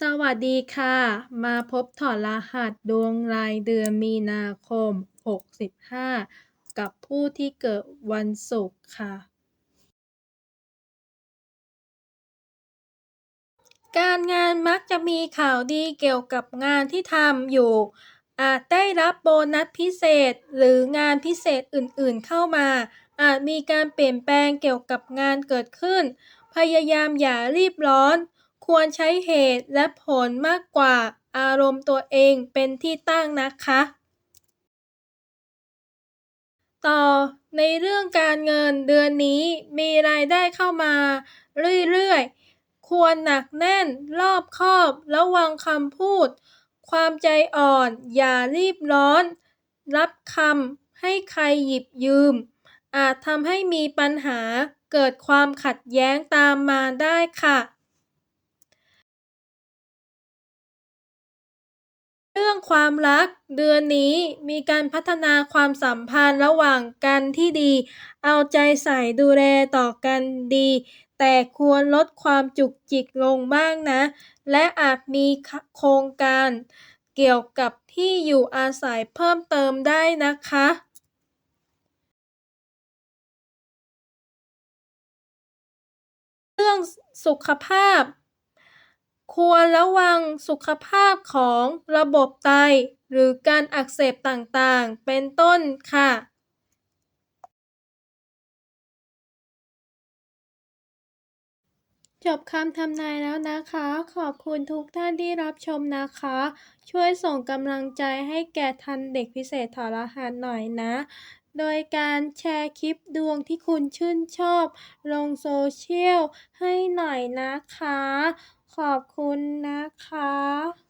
สวัสดีค่ะ มาพบถอดรหัสดวงรายเดือนมีนาคม 65 กับผู้ที่เกิดวันศุกร์ค่ะ การงานมักจะมีข่าวดีเกี่ยวกับงานที่ทำอยู่ อาจได้รับโบนัสพิเศษหรืองานพิเศษอื่นๆเข้ามา อาจมีการเปลี่ยนแปลงเกี่ยวกับงานเกิดขึ้น พยายามอย่ารีบร้อน ควรใช้เหตุและผลมากกว่าอารมณ์ตัวเองเป็นที่ตั้งนะคะ ต่อในเรื่องการเงินเดือนนี้มีรายได้เข้ามาเรื่อยๆ ควรหนักแน่นรอบคอบระวังคำพูด ความใจอ่อนอย่ารีบร้อน รับคำให้ใครหยิบยืม อาจทำให้มีปัญหาเกิดความขัดแย้งตามมาได้ค่ะ เรื่องความรัก เดือนนี้มีการพัฒนาความสัมพันธ์ระหว่างกันที่ดี เอาใจใส่ดูแลต่อกันดี แต่ควรลดความจุกจิกลงบ้างนะ และอาจมีโครงการเกี่ยวกับที่อยู่อาศัยเพิ่มเติมได้นะคะเรื่องสุขภาพ ควรระวังสุขภาพของระบบไต หรือการอักเสบต่างๆ เป็นต้นค่ะจบคำทำนายแล้วนะคะ ขอบคุณทุกท่านที่รับชมนะคะ ช่วยส่งกำลังใจให้แก่ทันเด็กพิเศษถอดรหัสหน่อยนะ โดยการแชร์คลิปดวงที่คุณชื่นชอบ ลงโซเชียลให้หน่อยนะคะ ขอบคุณนะคะ